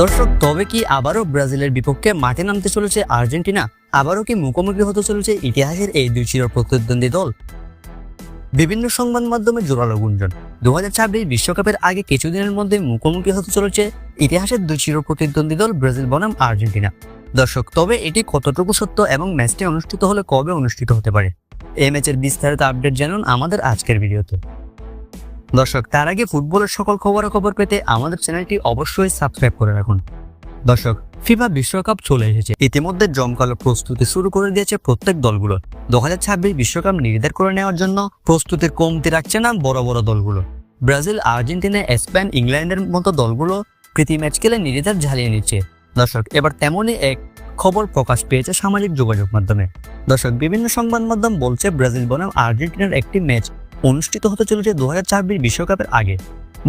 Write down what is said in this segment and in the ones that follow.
দর্শক, তবে কি আবারও ব্রাজিলের বিপক্ষে মাঠে নামতে চলেছে আর্জেন্টিনা? আবারও কি মুখোমুখি হতে চলেছে ইতিহাসের এই দুই চির প্রতিদ্বন্দ্বী দল? বিভিন্ন সংবাদ মাধ্যমে জোরালো গুঞ্জন। দু বিশ্বকাপের আগে কিছুদিনের মধ্যে মুখোমুখি হতে চলেছে ইতিহাসের দুই চির প্রতিদ্বন্দ্বী দল ব্রাজিল বনাম আর্জেন্টিনা। দর্শক, তবে এটি কতটুকু সত্য এবং ম্যাচটি অনুষ্ঠিত হলে কবে অনুষ্ঠিত হতে পারে? এই ম্যাচের বিস্তারিত আপডেট জানুন আমাদের আজকের ভিডিওতে। দর্শক, তার আগে ফুটবলের সকল খবরাখবর পেতে আমাদের চ্যানেলটি অবশ্যই সাবস্ক্রাইব করে রাখুন। দর্শক, ফিফা বিশ্বকাপ চলে এসেছে। ইতিমধ্যে জমকালো প্রস্তুতি শুরু করে দিয়েছে প্রত্যেক দলগুলো। দু বিশ্বকাপ নির্ধার করে নেওয়ার জন্য প্রস্তুতির কমতি রাখছে না বড় বড় দলগুলো। ব্রাজিল, আর্জেন্টিনা, স্পেন, ইংল্যান্ডের মতো দলগুলো প্রীতি ম্যাচ খেলে নির্ধার ঝালিয়ে নিচ্ছে। দর্শক, এবার তেমনই এক খবর প্রকাশ পেয়েছে সামাজিক যোগাযোগ মাধ্যমে। দর্শক, বিভিন্ন সংবাদ মাধ্যম বলছে ব্রাজিল বনাম আর্জেন্টিনার একটি ম্যাচ অনুষ্ঠিত হতে চলেছে দু হাজার বিশ্বকাপের আগে।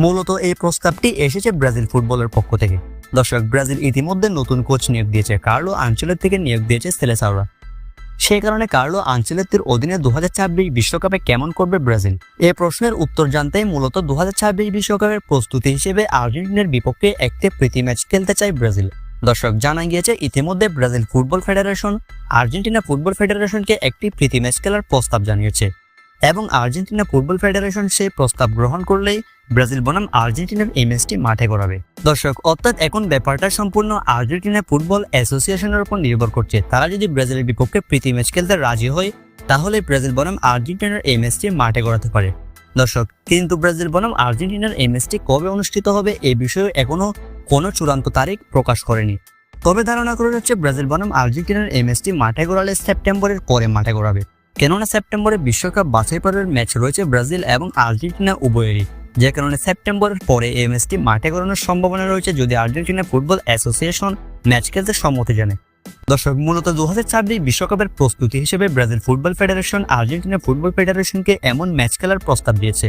মূলত এই প্রস্তাবটি এসেছে ব্রাজিল ফুটবলের পক্ষ থেকে। দর্শক, ব্রাজিল ইতিমধ্যে নতুন কোচ নিয়োগ দিয়েছে, কার্লো আঞ্চলের থেকে নিয়োগ দিয়েছে সেলেসাওরা। সেই কারণে কার্লো আঞ্চলেত্তির অধীনে দু বিশ্বকাপে কেমন করবে ব্রাজিল? এ প্রশ্নের উত্তর জানতে মূলত দু বিশ্বকাপের প্রস্তুতি হিসেবে আর্জেন্টিনার বিপক্ষে একটি প্রীতি ম্যাচ খেলতে চায় ব্রাজিল। দর্শক, জানা গিয়েছে, ইতিমধ্যে Brazil football federation Argentina football ফেডারেশনকে একটি প্রীতি ম্যাচ খেলার প্রস্তাব জানিয়েছে। এবং আর্জেন্টিনা ফুটবল ফেডারেশন সেই প্রস্তাব গ্রহণ করলেই ব্রাজিল বনাম আর্জেন্টিনার এই ম্যাচটি মাঠে গড়াবে। দর্শক, অর্থাৎ এখন ব্যাপারটা সম্পূর্ণ আর্জেন্টিনা ফুটবল অ্যাসোসিয়েশনের উপর নির্ভর করছে। তারা যদি ব্রাজিলের বিপক্ষে প্রীতি ম্যাচ খেলতে রাজি হয়, তাহলে ব্রাজিল বনাম আর্জেন্টিনার এই ম্যাচটি মাঠে গড়াতে পারে। দর্শক, কিন্তু ব্রাজিল বনাম আর্জেন্টিনার এই ম্যাচটি কবে অনুষ্ঠিত হবে এ বিষয়ে এখনও কোনো চূড়ান্ত তারিখ প্রকাশ করেনি। তবে ধারণা করা যাচ্ছে, ব্রাজিল বনাম আর্জেন্টিনার এই ম্যাচটি মাঠে গড়ালে সেপ্টেম্বরের পরে মাঠে গড়াবে। কেননা সেপ্টেম্বরে বিশ্বকাপ বাছাই পর্বের ম্যাচ রয়েছে ব্রাজিল এবং আর্জেন্টিনা উভয়েরই। যে কারণে সেপ্টেম্বরের পরে এই ম্যাচটি মাঠে করানোর সম্ভাবনা রয়েছে যদি আর্জেন্টিনা ফুটবল অ্যাসোসিয়েশন ম্যাচ খেলতে সম্মতি জানে দর্শক, মূলত দু বিশ্বকাপের প্রস্তুতি হিসেবে Brazil football federation Argentina football ফেডারেশনকে এমন ম্যাচ খেলার প্রস্তাব দিয়েছে।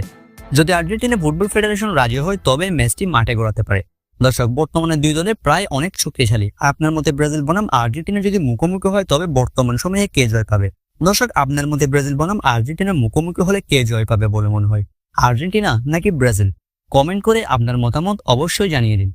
যদি আর্জেন্টিনা ফুটবল ফেডারেশন রাজি হয়, তবে ম্যাচটি মাঠে গড়াতে পারে। দর্শক, বর্তমানে দুই দলে প্রায় অনেক শক্তিশালী। আপনার মতে ব্রাজিল বনাম, আর্জেন্টিনা যদি মুখোমুখি হয়, তবে বর্তমান সময়ে কে জয় পাবে? দর্শক, আপনার মধ্যে ব্রাজিল বনাম আর্জেন্টিনার মুখোমুখি হলে কে জয় পাবে বলে মনে হয়? আর্জেন্টিনা নাকি ব্রাজিল? কমেন্ট করে আপনার মতামত অবশ্যই জানিয়ে দিন।